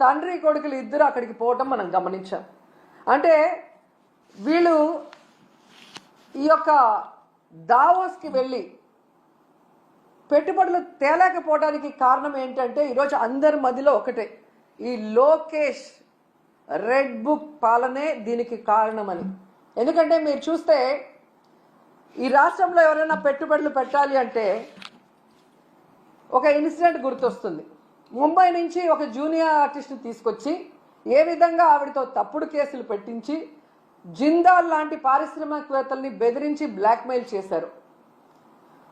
తండ్రి కొడుకులు ఇద్దరు అక్కడికి పోవటం మనం గమనించాం. అంటే వీళ్ళు ఈ యొక్క దావోస్కి వెళ్ళి పెట్టుబడులు తేలేకపోవడానికి కారణం ఏంటంటే ఈరోజు అందరి మదిలో ఒకటే. ఈ లోకేష్ రెడ్ బుక్ పాలనే దీనికి కారణమని. ఎందుకంటే మీరు చూస్తే ఈ రాష్ట్రంలో ఎవరైనా పెట్టుబడులు పెట్టాలి అంటే ఒక ఇన్సిడెంట్ గుర్తొస్తుంది. ముంబై నుంచి ఒక జూనియర్ ఆర్టిస్ట్ని తీసుకొచ్చి ఏ విధంగా ఆవిడతో తప్పుడు కేసులు పెట్టించి జిందాల్ లాంటి పారిశ్రామికవేత్తల్ని బెదిరించి బ్లాక్మెయిల్ చేశారు.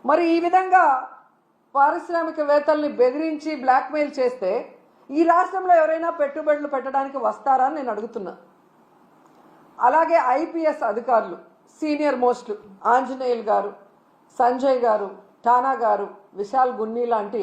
మరి ఈ విధంగా పారిశ్రామికవేత్తల్ని బెదిరించి బ్లాక్మెయిల్ చేస్తే ఈ రాష్ట్రంలో ఎవరైనా పెట్టుబడులు పెట్టడానికి వస్తారా అని నేను అడుగుతున్నా. అలాగే ఐపీఎస్ అధికారులు సీనియర్ మోస్ట్ ఆంజనేయులు గారు సంజయ్ గారు ఠానా గారు విశాల్ గున్ని లాంటి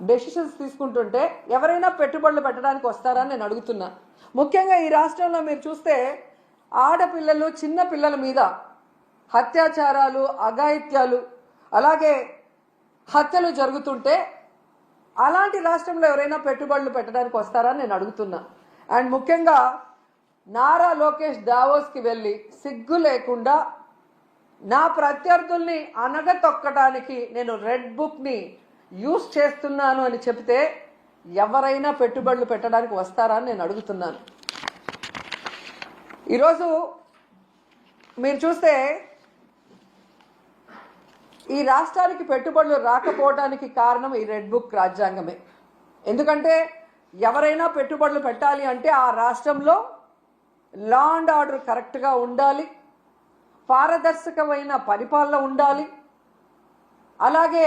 డెసిషన్స్ తీసుకుంటుంటే ఎవరైనా పెట్టుబడులు పెట్టడానికి వస్తారని నేను అడుగుతున్నా. ముఖ్యంగా ఈ రాష్ట్రంలో మీరు చూస్తే ఆడపిల్లలు చిన్న పిల్లల మీద అత్యాచారాలు అఘాయిత్యాలు అలాగే హత్యలు జరుగుతుంటే అలాంటి రాష్ట్రంలో ఎవరైనా పెట్టుబడులు పెట్టడానికి వస్తారని నేను అడుగుతున్నా. అండ్ ముఖ్యంగా నారా లోకేష్ దావోస్కి వెళ్ళి సిగ్గు లేకుండా నా ప్రత్యర్థుల్ని అనగతొక్కడానికి నేను రెడ్ బుక్ని యూస్ చేస్తున్నాను అని చెప్తే ఎవరైనా పెట్టుబడులు పెట్టడానికి వస్తారా అని నేను అడుగుతున్నాను. ఈరోజు మీరు చూస్తే ఈ రాష్ట్రానికి పెట్టుబడులు రాకపోవడానికి కారణం ఈ రెడ్ బుక్ రాజ్యాంగమే. ఎందుకంటే ఎవరైనా పెట్టుబడులు పెట్టాలి అంటే ఆ రాష్ట్రంలో లా అండ్ ఆర్డర్ కరెక్ట్గా ఉండాలి పారదర్శకమైన పరిపాలన ఉండాలి. అలాగే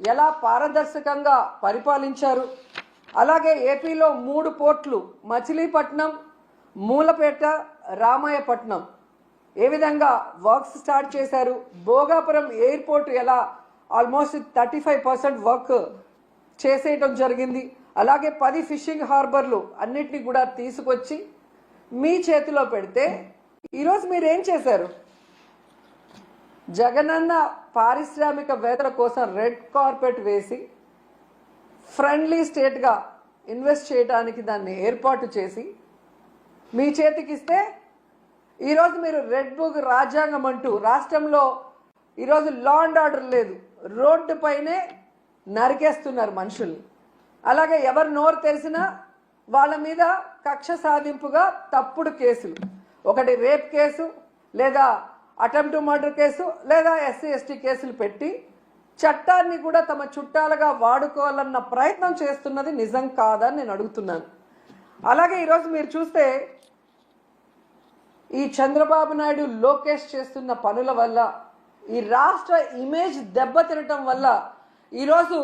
ఎలా పారదర్శకంగా పరిపాలించారు? అలాగే ఏపీలో మూడు పోర్ట్లు మచిలీపట్నం మూలపేట రామాయపట్నం. ఏ విధంగా వర్క్స్ స్టార్ట్ చేశారు? భోగాపురం ఎయిర్పోర్ట్ ఎలా almost thirty five percent work చేసేయటం జరిగింది. అలాగే పది ఫిషింగ్ హార్బర్లు అన్నిటిని కూడా తీసుకొచ్చి మీ చేతిలో పెడితే ఈరోజు మీరేం చేశారు? జగనన్న పారిశ్రామిక వేతల కోసం రెడ్ కార్పెట్ వేసి ఫ్రెండ్లీ స్టేట్గా ఇన్వెస్ట్ చేయడానికి దాన్ని ఏర్పాటు చేసి మీ చేతికిస్తే ఈరోజు మీరు రెడ్ బుక్ రాజ్యాంగం అంటూ రాష్ట్రంలో ఈరోజు లా అండ్ ఆర్డర్ లేదు. రోడ్డు పైనే నరికేస్తున్నారు మనుషుల్ని. అలాగే ఎవరు నోరు తెలిసినా వాళ్ళ మీద కక్ష సాధింపుగా తప్పుడు కేసులు. ఒకటి రేప్ కేసు లేదా అటెంప్ట్ మర్డర్ కేసు లేదా ఎస్సీ ఎస్టీ కేసులు పెట్టి చట్టాన్ని కూడా తమ చుట్టాలుగా వాడుకోవాలన్న ప్రయత్నం చేస్తున్నది నిజం కాదని నేను అడుగుతున్నాను. అలాగే ఈరోజు మీరు చూస్తే ఈ చంద్రబాబు నాయుడు లోకేష్ చేస్తున్న పనుల వల్ల ఈ రాష్ట్ర ఇమేజ్ దెబ్బతినటం వల్ల ఈరోజు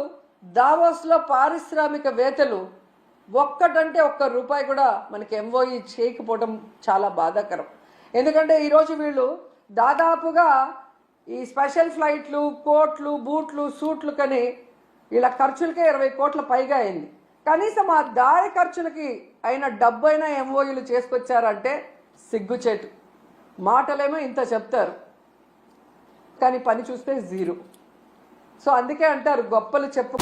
దావోస్లో పారిశ్రామికవేత్తలు ఒక్కటంటే ఒక్క రూపాయి కూడా మనకి ఎంఓఈ చేయకపోవడం చాలా బాధాకరం. ఎందుకంటే ఈరోజు వీళ్ళు దాదాపుగా ఈ స్పెషల్ ఫ్లైట్లు కోట్లు బూట్లు సూట్లు కని ఇలా ఖర్చులకే ఇరవై కోట్ల పైగా అయింది. కనీసం ఆ దారి ఖర్చులకి అయిన డబ్బైనా ఎంఓయూలు చేసుకొచ్చారంటే సిగ్గుచేటు. మాటలేమో ఇంత చెప్తారు. కానీ పని చూస్తే జీరో. సో అందుకే అంటారు గొప్పలు చెప్పు